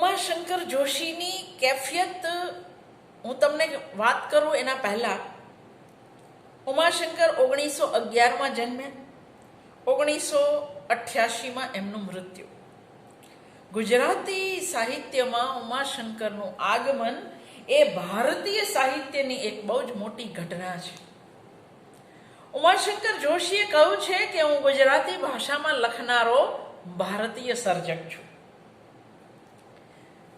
ઉમાશંકર જોશીની કેફિયત, હું તમને વાત કરું એના પહેલાં. ઉમાશંકર ઓગણીસો અગિયારમાં જન્મ્યા ઓગણીસો અઠ્યાસીમાં એમનું મૃત્યુ. ગુજરાતી સાહિત્યમાં ઉમાશંકરનું આગમન એ ભારતીય સાહિત્યની એક બહુ જ મોટી ઘટના છે. ઉમાશંકર જોશીએ કહ્યું છે કે હું ગુજરાતી ભાષામાં લખનારો ભારતીય સર્જક છું.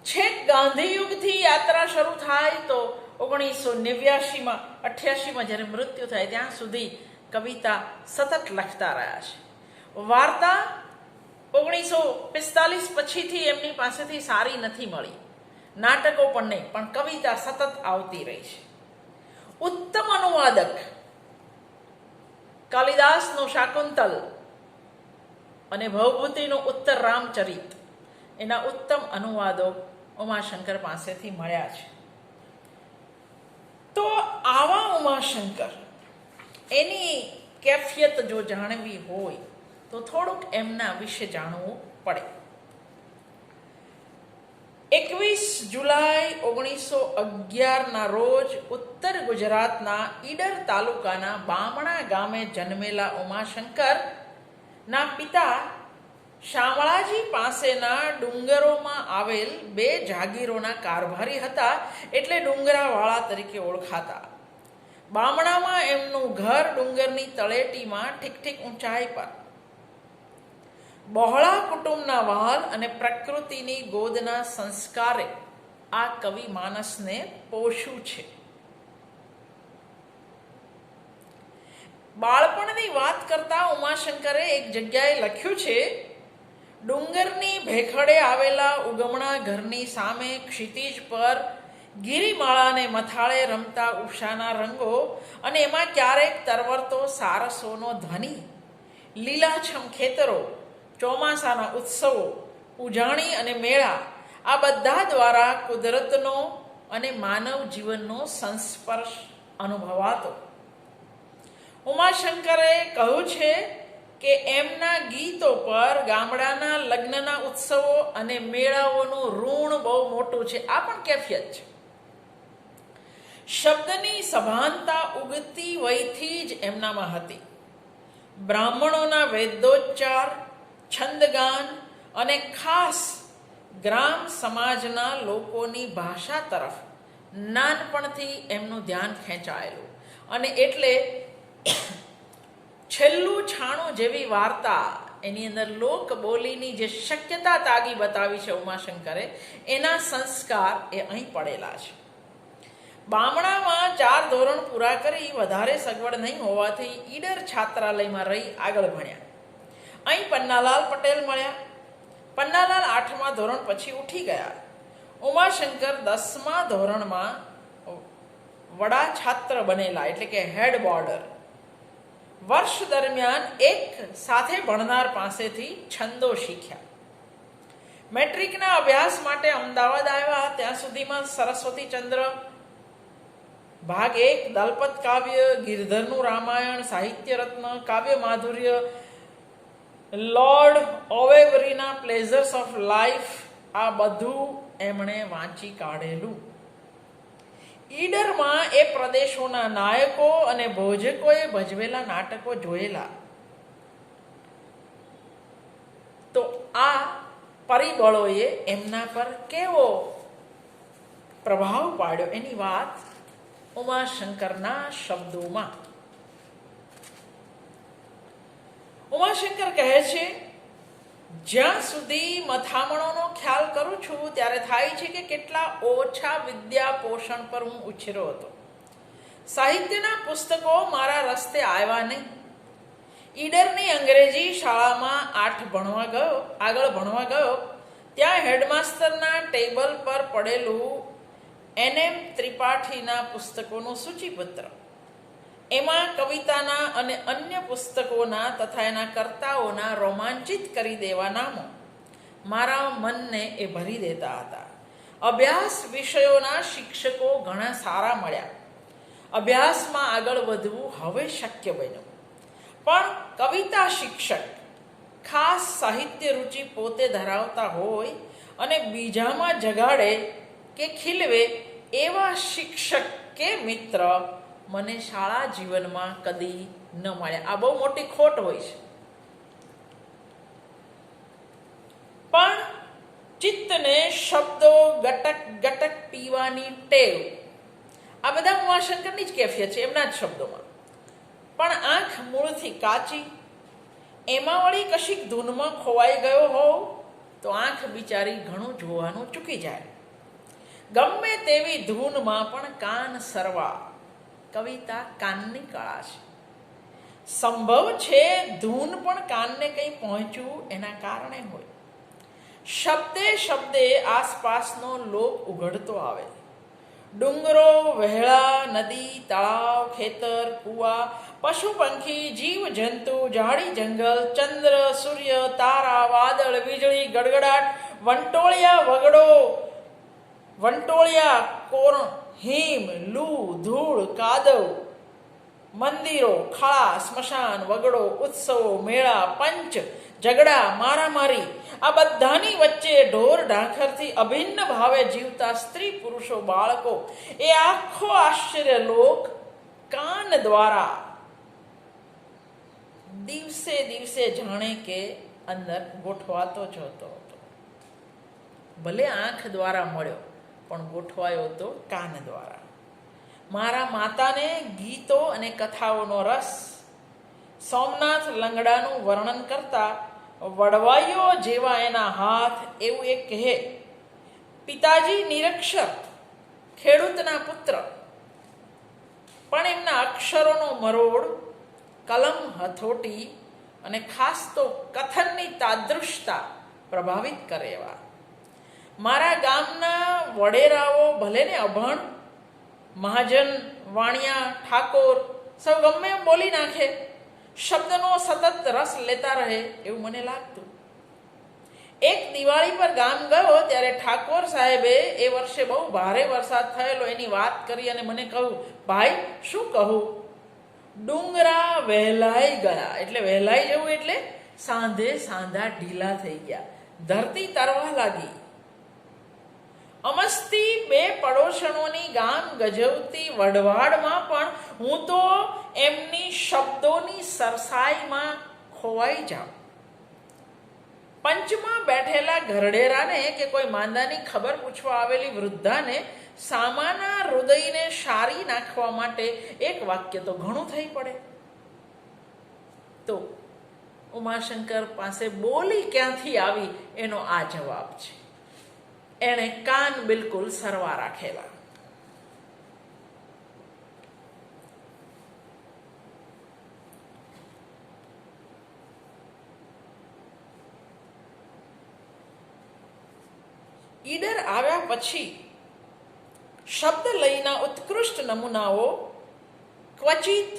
છેક ગાંધીયુગથી યાત્રા શરૂ થાય તો ઓગણીસો નેવ્યાસીમાં અઠ્યાસીમાં જ્યારે મૃત્યુ થાય, ત્યાં સુધી કવિતા સતત લખતા રહ્યા છે. વાર્તા ઓગણીસો પિસ્તાલીસ પછીથી એમની પાસેથી સારી નથી મળી. નાટકો પણ નહીં, પણ કવિતા સતત આવતી રહી છે. ઉત્તમ અનુવાદક કાલિદાસનું શાકુંતલ અને ભવભૂતિનું ઉત્તર રામચરિત. એના ઉત્તમ અનુવાદો ઉમાશંકર પાસેથી મળ્યા છે. તો આવા ઉમાશંકર, એની કેફિયત જો જાણવી હોય, તો થોડુંક એમના વિશે જાણવું પડે. એકવીસ જુલાઈ ઓગણીસો અગિયારના રોજ ઉત્તર ગુજરાતના ઈડર તાલુકાના બામણા ગામે જન્મેલા ઉમાશંકર ના પિતા શામળાજી પાસેના ડુંગરોમાં આવેલ બે જાગીરોના કારભારી હતા એટલે ડુંગરાવાળા તરીકે ઓળખાતા. બામણામાં એમનું ઘર ડુંગરની તળેટીમાં ઠીક ઠીક ઊંચાઈ પર. બહોળા કુટુંબના વહાલ અને પ્રકૃતિની ગોદના સંસ્કારે આ કવિ માનસને પોષું છે. બાળપણની વાત કરતા ઉમાશંકરે એક જગ્યાએ લખ્યું છે ડુંગરની ભેખડે આવેલા ઉગમણા ઘરની સામે ક્ષિતિજ પર ગિરિમાળાને મથાળે રમતા ઉષાના રંગો અને એમાં ક્યારેક તરવરતો સારસોનો ધ્વનિ. લીલાછમ ખેતરો, ચોમાસાના ઉત્સવો, ઉજાણી અને મેળા આ બધા દ્વારા કુદરતનો અને માનવ જીવનનો સંસ્પર્શ અનુભવાતો. ઉમાશંકરે કહ્યું છે કે એમના ગીતો પર ગામડાના લગ્નના ઉત્સવો અને મેળાઓનું ઋણ બહુ મોટું છે. આ પણ કેફિયત છે. શબ્દની સભાનતા ઉગતી વયથી જ એમનામાં હતી. બ્રાહ્મણોના વેદોચ્ચાર, છંદગાન અને ખાસ ગ્રામ સમાજના લોકોની ભાષા તરફ નાનપણથી એમનું ધ્યાન ખેંચાયેલું. અને એટલે છેલ્લું છાણું જેવી વાર્તા એની અંદર લોક બોલીની જે શક્યતા તાગી બતાવી છે ઉમાશંકરે, એના સંસ્કાર એ અહીં પડેલા છે. બામણામાં ચાર ધોરણ પૂરા કરી વધારે સગવડ નહીં હોવાથી ઈડર છાત્રાલયમાં રહી આગળ ભણ્યા. અહીં પન્નાલાલ પટેલ મળ્યા. પન્નાલાલ આઠમા ધોરણ પછી ઉઠી ગયા. ઉમાશંકર દસમા ધોરણમાં વડા છાત્ર બનેલા, એટલે કે હેડ બોર્ડર વર્ષ દરમિયાન એક સાથે ભણનાર પાસેથી છંદો શીખ્યા. મેટ્રિકના અભ્યાસ માટે અમદાવાદ આવ્યા, ત્યાં સુધીમાં સરસ્વતી ચંદ્ર, ભાગ એક, દલપત કાવ્ય, ગિરધરનું રામાયણ, સાહિત્ય રત્ન, કાવ્ય માધુર્ય, લોર્ડ ઓવેવરીના પ્લેઝર્સ ઓફ લાઈફ, આ બધું એમણે વાંચી કાઢેલું. ઈડરમાં એ પ્રદેશોના નાયકો અને ભોજકોએ ભજવેલા નાટકો જોયેલા. તો આ પરિબળોએ એમના પર કેવો પ્રભાવ પાડ્યો? એની વાત ઉમાશંકરના શબ્દોમાં. ઉમાશંકર કહે છે જ્યાં સુધી મથામણોનો ખ્યાલ કરું છું, ત્યારે થાય છે કે કેટલા ઓછા વિદ્યા પોષણ પર હું ઉછેરો હતો. સાહિત્યના પુસ્તકો મારા રસ્તે આવ્યા નહીં. ઈડરની અંગ્રેજી શાળામાં આઠ ભણવા ગયો, આગળ ભણવા ગયો, ત્યાં હેડમાસ્ટરના ટેબલ પર પડેલું એન એમ ત્રિપાઠીના પુસ્તકોનું સૂચિપત્ર. એમાં કવિતાના અને અન્ય પુસ્તકોના તથા એના કર્તાઓના રોમાંચિત કરી દેવા નામો. મારા મનને એ ભરી દેતા હતા. અભ્યાસ વિષયોના શિક્ષકો ઘણા સારા મળ્યા. અભ્યાસમાં આગળ વધવું હવે શક્ય બન્યું. પણ કવિતા શિક્ષક ખાસ સાહિત્ય રુચિ પોતે ધરાવતા હોય અને બીજામાં જગાડે કે ખીલવે એવા શિક્ષક કે મિત્ર મને શાળા જીવનમાં કદી ન મળ્યા આ બહુ મોટી ખોટ હોય છે. પણ ચિત્તને શબ્દો ગટક ગટક પીવાની ટેવ. આ બધા ઉમાશંકરની જ કેફિયત છે, એમના જ શબ્દોમાં. પણ આંખ મૂળથી કાચી એમાં વળી કશીક ધૂનમાં ખોવાઈ ગયો હોવ તો આંખ બિચારી ઘણું જોવાનું ચૂકી જાય. ગમે તેવી ધૂનમાં પણ કાન સરવા. કવિતા કાનની કળા છે. સંભવ છે ધૂન પણ કાનને કંઈ પહોંચ્યું એના કારણે હોય. શબ્દે શબ્દે આસપાસનો લોક ઉઘડતો આવે. ડુંગરો, વહેળા, નદી, તળાવ, ખેતર, કુવા પશુ પંખી જીવ જંતુ ઝાડી જંગલ, ચંદ્ર, સૂર્ય, તારા, વાદળ, વીજળી, ગડગડાટ, વંટોળિયા વગડો, વંટોળિયા કોર હિમ, લૂ, ધૂળ, કાદવ, મંદિરો, ખાળા, સ્મશાન, વગડો, ઉત્સવો, મેળા, પંચ, ઝઘડા, મારામારી, આ બધાની વચ્ચે ઢોર ઢાંખરથી અભિન્ન ભાવે જીવતા સ્ત્રી પુરુષો, બાળકો. એ આખો આશ્ચર્ય લોક કાન દ્વારા દિવસે દિવસે જાણે કે અંદર ગોઠવાતો જતો હતો. ભલે આંખ દ્વારા મળ્યો. પણ ગોઠવાયો હતો કાન દ્વારા. મારા માતાને ગીતો અને કથાઓનો રસ સોમનાથ લંગડાનું વર્ણન કરતા વડવાઈઓ જેવા એના હાથ એવું એક કહે, પિતાજી નિરક્ષર, ખેડૂતના પુત્ર. પણ એમના અક્ષરોનો મરોડ, કલમ હથોટી અને ખાસ તો કથનની તાદૃશતા પ્રભાવિત કરે એવા. મારા ગામના વડેરાઓ ભલે ને અભણ, મહાજન, વાણિયા, ઠાકોર, સૌ ગમે એમ બોલી નાખે, શબ્દનો સતત રસ લેતા રહે એવું મને લાગતું. એક દિવાળી પર ગામ ગયો ત્યારે ઠાકોર સાહેબે એ વર્ષે બહુ ભારે વરસાદ થયેલો એની વાત કરી અને મને કહ્યું, ભાઈ, શું કહું? ડુંગરા વહેલાઈ ગયા. એટલે વહેલાઈ જવું એટલે સાંધે સાંધા ઢીલા થઈ ગયા. ધરતી તરવા લાગી. અમસ્તી બે પડોશણોની ગામ ગજવતી વઢવાડમાં પણ હું તો એમની શબ્દોની સરસાઈમાં ખોવાઈ જાઉં. પંચમાં બેઠેલા ઘરડેરાને કે કોઈ માંદાની ખબર પૂછવા આવેલી વૃદ્ધાને સામાના હૃદયને સારી નાખવા માટે એક વાક્ય તો ઘણું થઈ પડે. તો ઉમાશંકર પાસે બોલી ક્યાંથી આવી એનો આ જવાબ છે. એણે કાન બિલકુલ સરવા રાખેલા. ઈડર આવ્યા પછી શબ્દ લયના ઉત્કૃષ્ટ નમૂનાઓ ક્વચિત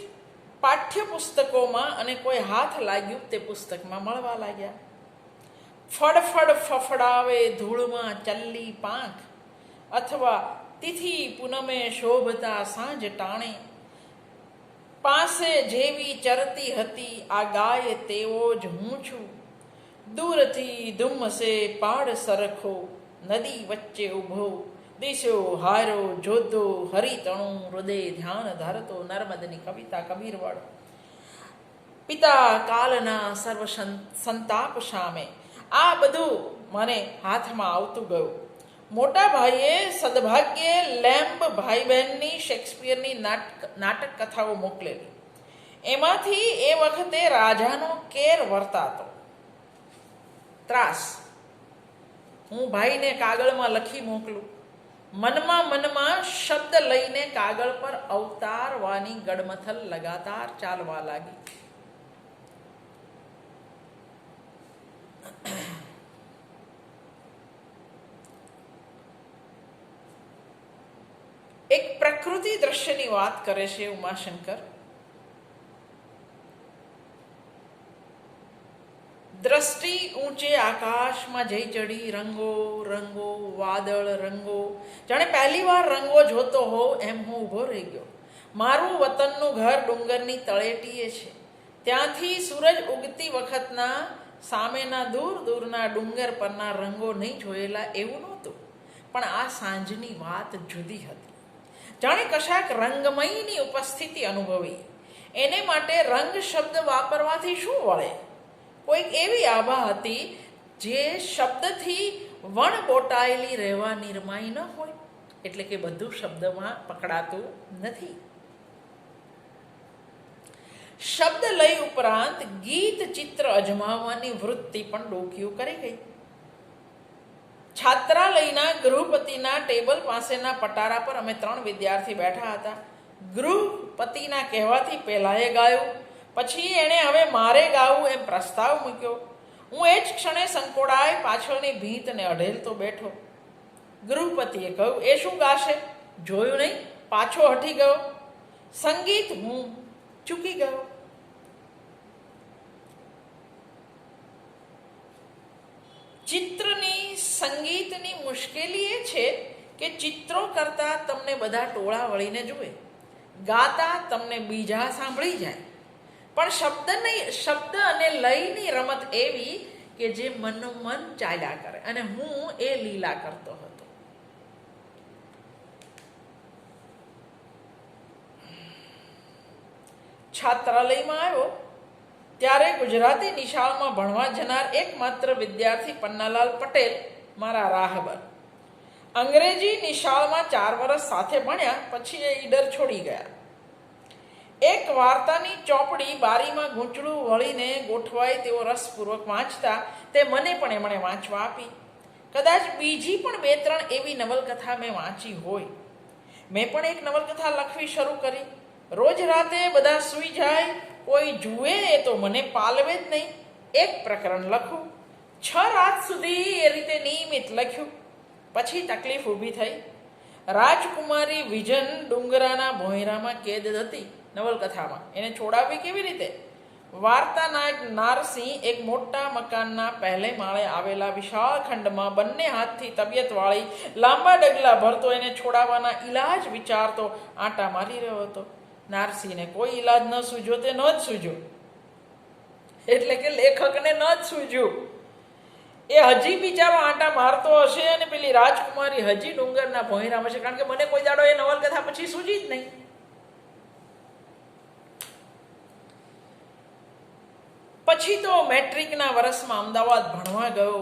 પાઠ્યપુસ્તકોમાં અને કોઈ હાથ લાગ્યું તે પુસ્તકમાં મળવા લાગ્યા. ફડફડ ફફડાવે ધૂળમાં ચલ્લી પાંખ. અથવા તિથિ પૂનમે શોભતા સાંજ ટાણે. પાસે જેવી ચરતી હતી, આ ગાય તેવો જ હું છું. દૂરથી ધુમ્મસે પાડ સરખો, નદી વચ્ચે ઊભો. દિશો હારો જોધો હરિતણું, હૃદય ધ્યાન ધારતો નર્મદની કવિતા કબીરવાળો. પિતા કાલના સર્વ સંતાપ સામે આ બધું મને હાથમાં આવતું ગયું. મોટા ભાઈએ સદભાગ્યે લેમ્બ ભાઈ બહેનની શેક્સપિયરની નાટક નાટક કથાઓ મોકલેલી. એમાંથી એ વખતે રાજાનો કેર વર્તાતો. ત્રાસ. હું ભાઈને કાગળમાં લખી મોકલું. મનમાં મનમાં શબ્દ લઈને કાગળ પર અવતારવાની ગડમથલ લગાતાર ચાલવા લાગી. એક પ્રકૃતિ દ્રશ્યની વાત કરે છે ઉમાશંકર. દ્રષ્ટિ ઊંચે આકાશમાં જઈ ચડી, રંગો રંગો, વાદળ, રંગો. જાણે પહેલી વાર રંગો જોતો હોઉં એમ હું ઊભો રહી ગયો. મારું વતનનું ઘર ડુંગરની તળેટીએ છે. ત્યાંથી સૂરજ ઉગતી વખતના સામેના દૂર દૂરના ડુંગર પરના રંગો નહીં જોયેલા એવું નહોતું. પણ આ સાંજની વાત જુદી હતી. જાણે કશાક રંગમયની ઉપસ્થિતિ અનુભવી. એને માટે રંગ શબ્દ વાપરવાથી શું વળે? કોઈક એવી આભા હતી જે શબ્દથી વણ બોટાયેલી રહેવા નિર્માય ન હોય. એટલે કે બધું શબ્દમાં પકડાતું નથી. શબ્દ લય ઉપરાંત ગીત ચિત્ર અજમાવવાની વૃત્તિ પણ ડોકિયું કરી ગઈ. છાત્રાલયના ગૃહપતિના ટેબલ પાસેના પટારા પર અમે ત્રણ વિદ્યાર્થી બેઠા હતા. ગૃહપતિના કહેવાથી પહેલાંએ ગાયું, પછી એણે હવે મારે ગાવું એમ પ્રસ્તાવ મૂક્યો. હું એ જ ક્ષણે સંકોડાય પાછળની ભીંતને અઢેલતો બેઠો. ગૃહપતિએ કહ્યું, એ શું ગાશે? જોયું નહીં? પાછો હટી ગયો. સંગીત હું ચૂકી ગયો. ચિત્રની સંગીતની મુશ્કેલી એ છે કે ચિત્રો કરતા તમને બધા ટોળા વળીને જુએ. ગાતા તમને બીજા સાંભળી જાય. પણ શબ્દ નહીં, શબ્દ અને લયની રમત એવી કે જે મનનું મન ચાલ્યા કરે. અને હું એ લીલા કરતો હતો. છાત્રાલયમાં આવ્યો. ત્યારે ગુજરાતી નિશાળમાં ભણવા જનાર એકમાત્ર વિદ્યાર્થી પન્નાલાલ પટેલ મારા રાહબર અંગ્રેજી નિશાળમાં ચાર વર્ષ સાથે ભણ્યા, પછી એ ઈડર છોડી ગયા. એક વાર્તાની ચોપડી બારીમાં ગૂંચળું વળીને ગોઠવાય તેવો રસપૂર્વક વાંચતા, તે મને પણ એમણે વાંચવા આપી. કદાચ બીજી પણ બે ત્રણ એવી નવલકથા મેં વાંચી હોય. મેં પણ એક નવલકથા લખવી શરૂ કરી. રોજ રાતે બધા સૂઈ જાય કોઈ જુએ એ તો મને પાલવે જ નહીં. એક પ્રકરણ લખું. છ રાત સુધી એ રીતે નિયમિત લખ્યું. પછી તકલીફ ઊભી થઈ. રાજકુમારી વિજન ડુંગરાના ભોંયરામાં કેદ હતી નવલકથામાં. એને છોડાવી કેવી રીતે? વાર્તાના નારસિંહ એક મોટા મકાનના પહેલે માળે આવેલા વિશાળ ખંડમાં બંને હાથથી તબિયતવાળી લાંબા ડગલા ભરતો એને છોડાવવાના ઈલાજ વિચારતો આંટા મારી રહ્યો હતો. નારસિંહને કોઈ ઈલાજ ન સૂજો તે ન જ સૂજો એટલે કે લેખકને ન જ સૂજ્યું. એ હજી બિચારો આંટા મારતો હશે અને પેલી રાજકુમારી હજી ડુંગરના ભોંયરામ હશે કારણ કે મને કોઈ દાડો એ નવલકથા પછી સૂજી જ નહીં. પછી તો મેટ્રિકના વર્ષમાં અમદાવાદ ભણવા ગયો.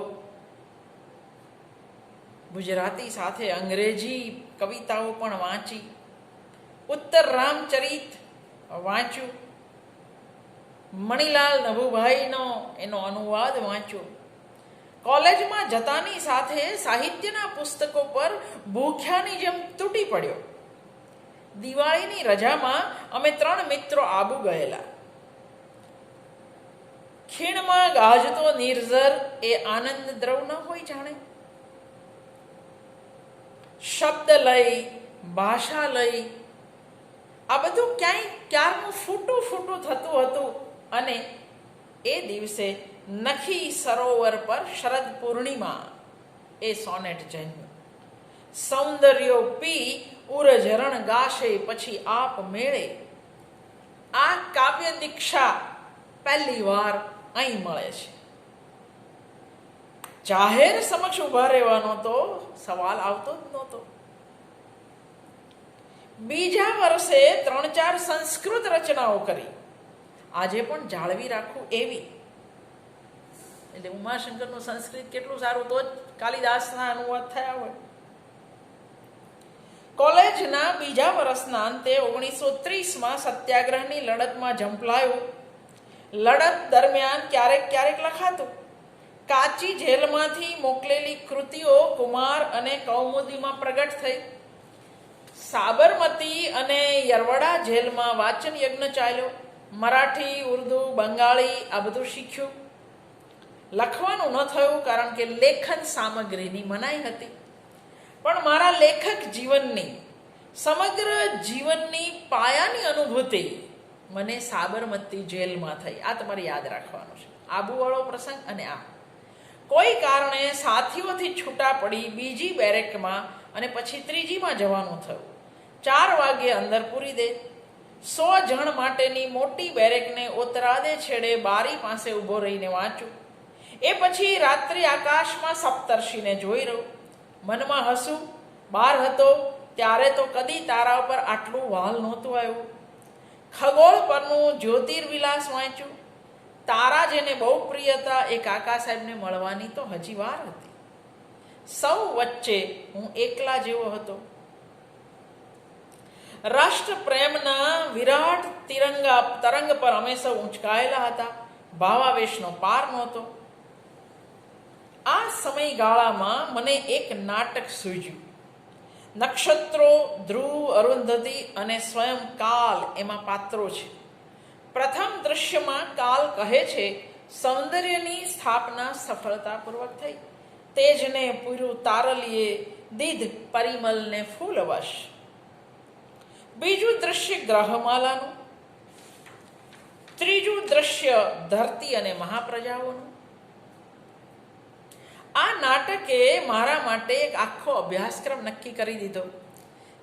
ગુજરાતી સાથે અંગ્રેજી કવિતાઓ પણ વાંચી. ઉત્તર રામચરિત વાંચ્યું. મણિલાલ નભુભાઈનો એનો અનુવાદ વાંચ્યો. કોલેજમાં જતાની સાથે સાહિત્યના પુસ્તકો પર ભૂખ્યાની જેમ તૂટી પડ્યો. દિવાળીની રજામાં અમે ત્રણ મિત્રો આબુ ગયેલા. ખીણમાં ગાજતો નિર્ઝર એ આનંદ દ્રવ ન હોય જાણે. શબ્દ લઈ, ભાષા લઈ આ બધું ક્યાંય ક્યારનું ફૂટું ફૂટું થતું હતું અને એ દિવસે નખી સરોવર પર શરદ પૂર્ણિમા એ સોનેટ જન્મ્યું. સૌંદર્યો પી ઉરઝરણ ગાશે પછી આપ મેળે. આ કાવ્ય દીક્ષા પહેલી વાર અહીં મળે છે. જાહેર સમક્ષ ઊભા રહેવાનો તો સવાલ આવતો જ નહોતો. બીજા વર્ષે ત્રણ ચાર સંસ્કૃત રચનાઓ કરી. આજે પણ જાળવી રાખવું એવી. એટલે ઉમાશંકરનું સંસ્કૃત કેટલું સારું તો જ કાલિદાસના અનુવાદ થયા હોય. કોલેજના બીજા વર્ષના અંતે ઓગણીસો ત્રીસમાં સત્યાગ્રહની લડતમાં ઝંપલાયું. લડત દરમિયાન ક્યારેક ક્યારેક લખાતું. કાચી જેલમાંથી મોકલેલી કૃતિઓ કુમાર અને કૌમુદીમાં પ્રગટ થઈ. સાબરમતી અને યરવડા જેલમાં વાચન યજ્ઞ ચાલ્યો. મરાઠી, ઉર્દુ, બંગાળી આ બધું શીખ્યું. લખવાનું ન થયું કારણ કે લેખન સામગ્રીની મનાઈ હતી. પણ મારા લેખક જીવનની, સમગ્ર જીવનની પાયાની અનુભૂતિ મને સાબરમતી જેલમાં થઈ. આ તમારે યાદ રાખવાનું છે. આબુવાળો પ્રસંગ અને આ. કોઈ કારણે સાથીઓથી છૂટા પડી બીજી બેરેકમાં અને પછી ત્રીજીમાં જવાનું થયું. ચાર વાગ્યે અંદર પૂરી દે. સો જણ માટેની મોટી બેરેકને ઓતરાદે છેડે બારી પાસે ઊભો રહીને વાંચું એ પછી રાત્રિ આકાશમાં સપ્તર્ષિને જોઈ રહ્યો. મનમાં હસું બાર હતો ત્યારે તો કદી તારા ઉપર આટલું વાલ નહોતું આવ્યું. ખગોળ પરનું જ્યોતિર્વિલાસ વાંચ્યું. તારા જેને બહુ પ્રિય હતા એ કાકા સાહેબને મળવાની તો હજી વાર હતી. સૌ વચ્ચે હું એકલા જેવો હતો. રાષ્ટ્ર પ્રેમના વિરાટ તિરંગા તરંગ પર અમે સૌ ઊંચકાયેલા હતા. ભાવાવેશનો પાર નહોતો. આ સમયગાળામાં મને એક નાટક સૂજ્યું. નક્ષત્રો, ધ્રુવ, અરુંધતી અને સ્વયં કાલ એમાં પાત્રો છે. પ્રથમ દૃશ્યમાં કાલ કહે છે, સૌંદર્યની સ્થાપના સફળતાપૂર્વક થઈ. તેજને પૂરું તારલીએ, દીધ પરિમલને ફૂલવશ બીજું દૃશ્ય ગ્રહમાલાનું, ત્રીજું દૃશ્ય ધરતી અને મહાપ્રજાઓનું. આ નાટકે મારા માટે એક આખો અભ્યાસક્રમ નક્કી કરી દીધો.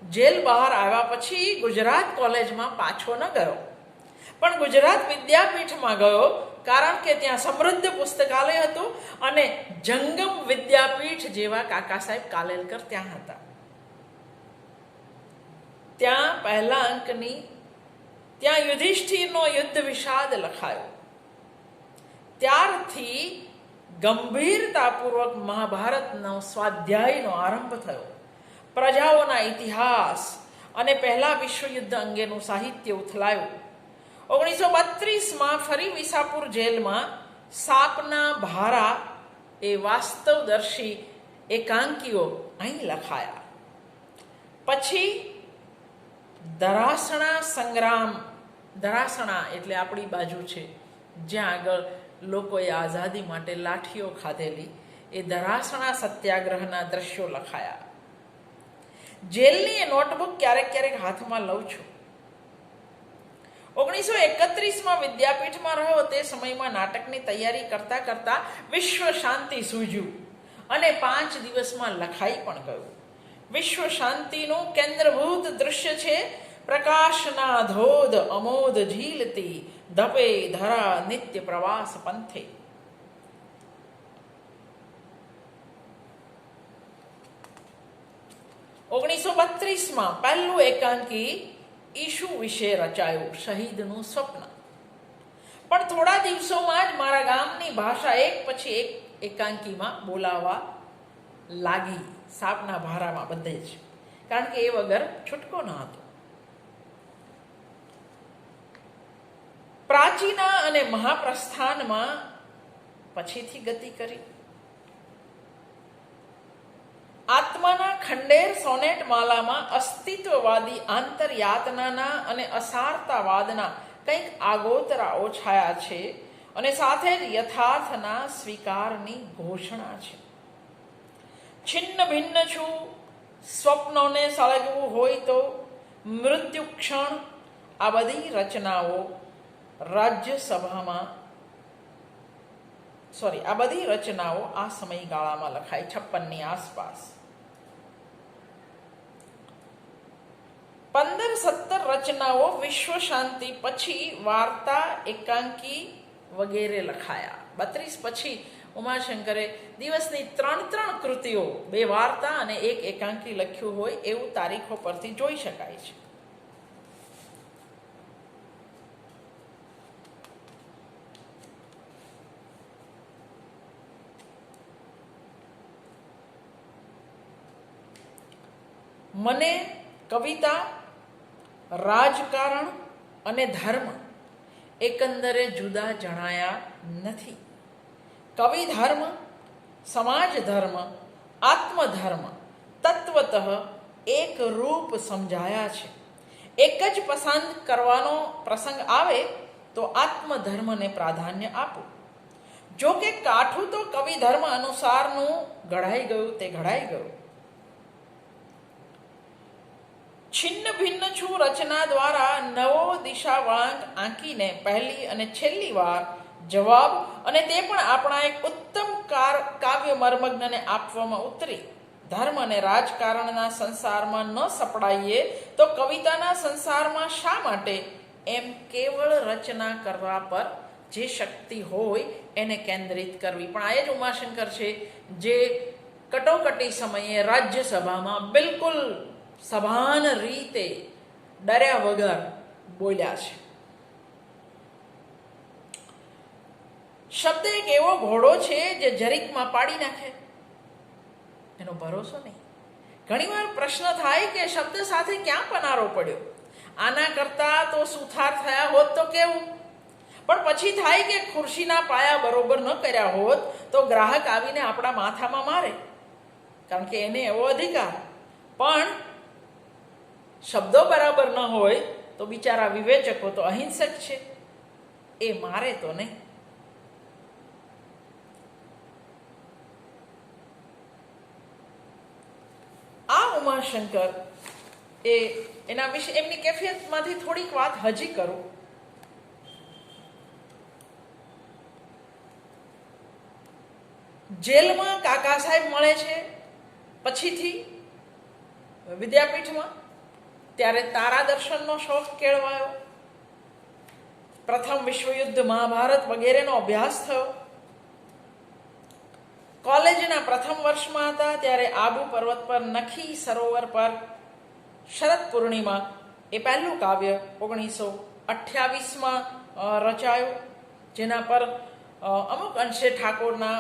જેલ બહાર આવ્યા પછી ગુજરાત કોલેજમાં પાછો ન ગયો. પણ ગુજરાત વિદ્યાપીઠમાં ગયો કારણ કે ત્યાં સમૃદ્ધ પુસ્તકાલય હતું અને જંગમ વિદ્યાપીઠ જેવા કાકા સાહેબ કાલેલકર ત્યાં હતા. ત્યાં પહેલા અંકની, ત્યાં યુધિષ્ઠિરનો યુદ્ધ વિષાદ લખાયો. ત્યારથી ગંભીરતાપૂર્વક મહાભારતનો સ્વાધ્યાયનો આરંભ થયો. પ્રજાઓના ઇતિહાસ અને પહેલા વિશ્વયુદ્ધ અંગેનું સાહિત્ય ઉથલાયું. ઓગણીસો બત્રીસમાં ફરી વિસાપુર જેલમાં સાપના ભારા એ વાસ્તવદર્શી એકાંકીઓ અહીં લખાયા. પછી ધરાસણા સંગ્રામ, ધરાસણા એટલે આપણી બાજુ છે. જ્યાં આગળ લોકોએ આઝાદી માટે લાઠીઓ ખાધેલી, એ ધરાસણા સત્યાગ્રહના દ્રશ્યો લખાયા. જેલની એ નોટબુક ક્યારેક ક્યારેક હાથમાં લઉં છું. ઓગણીસો એકત્રીસમાં વિદ્યાપીઠમાં રહ્યો તે સમયમાં નાટકની તૈયારી કરતા કરતા વિશ્વ શાંતિ સૂજ્યું અને પાંચ દિવસમાં લખાઈ પણ ગયું. વિશ્વ શાંતિનું કેન્દ્રભૂત દૃશ્ય છે પ્રકાશના ધોધ અમોધ ઝીલતી ધપે ધરા નિત્ય પ્રવાસ પંથે. ઓગણીસો બત્રીસમાં પહેલું એકાંકી ઈશુ વિશે રચાયું શહીદનું સ્વપ્ન. પણ થોડા દિવસોમાં જ મારા ગામની ભાષા એક પછી એક એકાંકીમાં બોલાવા લાગી. સાપના ભારામાં બધે જ. કારણ કે એ વગર છૂટકો ન હતો. પ્રાચીના અને મહાપ્રસ્થાનમાં પછીથી ગતિ કરી. આત્માના ખંડેર સોનેટ માલામાં અસ્તિત્વવાદી આંતરયાતનાના અને અસારતાવાદના કંઈક આગોતરાઓ છાયા છે અને સાથે જ યથાર્થના સ્વીકારની ઘોષણા છે. છિન્ન ભિન્ન છું સ્વપ્નોને સળગવું હોય તો મૃત્યુ ક્ષણ આ બધી રચનાઓ રાજ્યસભામાં સોરી આ બધી રચનાઓ આ સમયગાળામાં લખાઈ છપ્પનની આસપાસ પંદર સત્તર રચનાઓ વિશ્વ શાંતિ પછી વાર્તા એકાંકી વગેરે લખાયા બત્રીસ પછી ઉમાશંકરે દિવસની ત્રણ ત્રણ કૃતિઓ, બે વાર્તા અને એક એકાંકી લખ્યું હોય એવું તારીખો પરથી જોઈ શકાય છે. મને કવિતા, રાજકારણ અને ધર્મ એકંદરે જુદા જણાયા નથી. કવિ ધર્મ, સમાજ ધર્મ, આત્મધર્મ, તત્વતઃ એક રૂપ સમજાયા છે. એક જ પસંદ કરવાનો પ્રસંગ આવે તો આત્મધર્મને પ્રાધાન્ય આપો. જો કે કાઠું તો કવિ ધર્મ અનુસારનું ઘડાઈ ગયું તે ઘડાઈ ગયું. છિન્ન ભિન્ન છું રચના દ્વારા નવો દિશા વળાંક આંકીને પહેલી અને છેલ્લી વાર જવાબ અને તે પણ આપણા એક ઉત્તમ કાવ્ય મર્મજ્ઞને આપવામાં ઉતરી. ધર્મ અને રાજકારણના સંસારમાં ન સપડાઈએ તો કવિતાના સંસારમાં શા માટે? એમ કેવળ રચના કરવા પર જે શક્તિ હોય એને કેન્દ્રિત કરવી. પણ આ જ ઉમાશંકર છે જે કટોકટી સમયે રાજ્યસભામાં બિલકુલ સભાન રીતે ડર્યા વગર બોલ્યા છે. શબ્દ એક એવો ઘોડો છે જે જરીકમાં પાડી નાખે. એનો ભરોસો નહીં. ઘણીવાર પ્રશ્ન થાય કે શબ્દ સાથે ક્યાં પનારો પડ્યો? આના કરતા તો સુથાર થયા હોત તો કેવું? પણ પછી થાય કે ખુરશીના પાયા બરોબર ન કર્યા હોત તો ગ્રાહક આવીને આપણા માથામાં મારે. કારણ કે એને એવો અધિકાર. પણ શબ્દો બરાબર ન હોય તો બિચારા વિવેચકો તો અહિંસક છે. એ મારે તો નહીં આ ઉમાશંકર એ એના વિશે એમની કેફિયતમાંથી થોડીક વાત હજી કરું. જેલમાં કાકા સાહેબ મળે છે, પછીથી વિદ્યાપીઠમાં, ત્યારે તારા દર્શનનો શોખ કેળવાયો. પ્રથમ વિશ્વયુદ્ધ મહાભારત વગેરેનો અભ્યાસ થયો. કોલેજના પ્રથમ વર્ષમાં હતા, ત્યારે આબુ પર્વત પર નખી સરોવર પર શરદ પૂર્ણિમા એ પહેલું કાવ્ય ઓગણીસો અઠ્યાવીસમાં રચાયું, જેના પર અમુક અંશે ઠાકોરના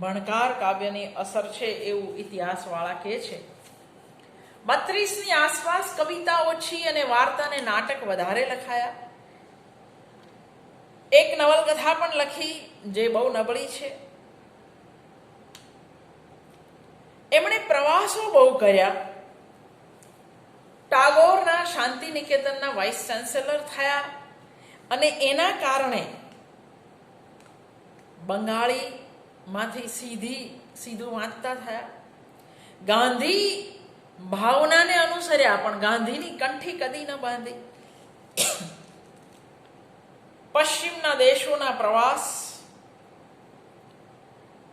ભણકાર કાવ્યની અસર છે એવું ઇતિહાસવાળા કહે છે. બત્રીસની આસપાસ કવિતા ઓછી અને વાર્તા અને નાટક વધારે લખાયા. એક નવલકથા પણ લખી, જે બહુ નબળી છે. એમણે પ્રવાસો બહુ કર્યા. ટાગોરના શાંતિ નિકેતનના વાઇસ ચાન્સેલર થયા અને એના કારણે બંગાળીમાંથી સીધી, સીધું વાંચતા થયા. ગાંધી ભાવનાને અનુસર્યા, પણ ગાંધીની કંઠી કદી ન બાંધી. પશ્ચિમના દેશોના પ્રવાસ,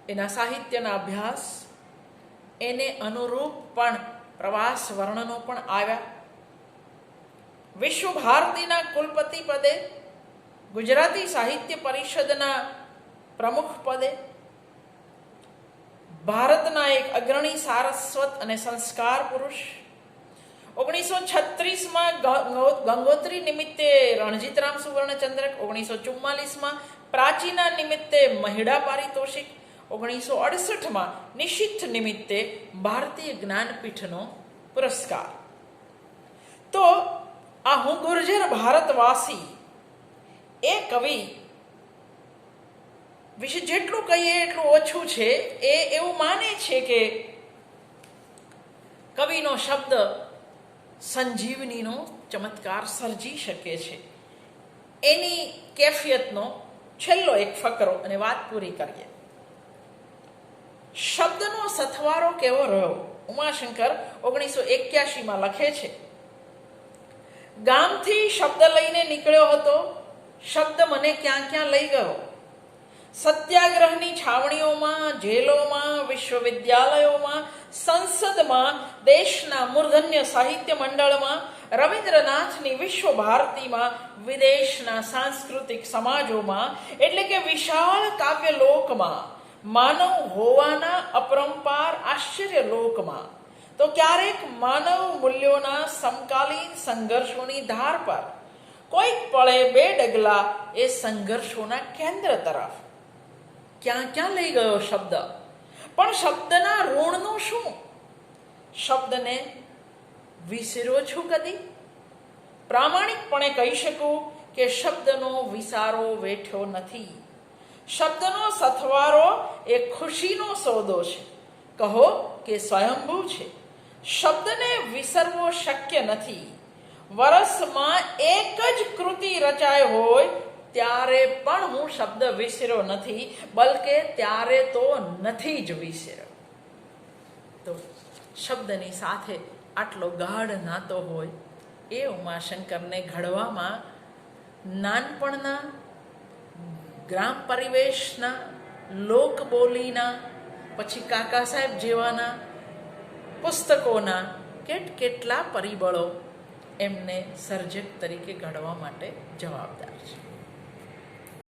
એના સાહિત્યના અભ્યાસ એને અનુરૂપ પણ પ્રવાસ વર્ણનો પણ આવ્યા. વિશ્વ ભારતીના કુલપતિ પદે, ગુજરાતી સાહિત્ય પરિષદના પ્રમુખ પદે, ભારતના એક અગ્રણી સારસ્વત અને સંસ્કાર પુરુષ, ઓગણીસો છત્રીસમાં ગંગોત્રી નિમિત્તે રણજીતરામ સુવર્ણચંદ્રક, ઓગણીસો ચુમ્માલીસમાં પ્રાચીના નિમિત્તે મહિડા પારિતોષિક ઓગણીસો અડસઠમાં નિશિથ નિમિત્તે ભારતીય જ્ઞાનપીઠનો પુરસ્કાર. તો આ હું ગુર્જર ભારતવાસી, એ કવિ વિશે જેટલું કહીએ એટલું ઓછું છે, એ એવું માને છે કે કવિનો શબ્દ સંજીવનીનો ચમત્કાર સર્જી શકે છે. એની કેફિયતનો છેલ્લો એક ફકરો અને વાત પૂરી કરીએ. શબ્દનો સથવારો કેવો રહ્યો? ઉમાશંકર ઓગણીસો એક્યાસીમાં લખે છે, ગામથી શબ્દ લઈને નીકળ્યો હતો, શબ્દ મને ક્યાં ક્યાં લઈ ગયો? સત્યાગ્રહની છાવણીઓમાં, જેલોમાં, વિશ્વવિદ્યાલયોમાં, સંસદમાં, દેશના મૂર્ધન્ય સાહિત્ય મંડળમાં, રવિન્દ્રનાથની વિશ્વ ભારતીમાં વિદેશના સાંસ્કૃતિક સમાજોમાં, એટલે કે વિશાળ કાવ્ય લોકમાં માનવ હોવાના અપરંપાર આશ્ચર્ય લોકમાં. તો ક્યારેક માનવ મૂલ્યોના સમકાલીન સંઘર્ષોની ધાર પર કોઈક પળે બે ડગલા એ સંઘર્ષોના કેન્દ્ર તરફ. ક્યાં ક્યાં લઈ ગયો શબ્દ? પણ શબ્દના ઋણનું શું? શબ્દને વિસર્યો છું કદી? પ્રામાણિકપણે કહી શકું કે શબ્દનો વિસારો વેઠ્યો નથી. શબ્દનો સથવારો એ ખુશીનો સોદો છે. કહો કે સ્વયંભૂ છે. શબ્દને વિસરવો શક્ય નથી. વરસમાં એક જ કૃતિ રચાય હોય, ત્યારે પણ હું શબ્દ વિસર્યો નથી, બલકે ત્યારે તો નથી જ વિસર્યો. તો શબ્દની સાથે આટલો ગાઢ નાતો હોય, એ ઉમાશંકરને ઘડવામાં નાનપણના ગ્રામ પરિવેશના લોકબોલીના પછી કાકા સાહેબ જેવાના પુસ્તકોના કેટ કેટલા પરિબળો એમને સર્જક તરીકે ઘડવા માટે જવાબદાર છે.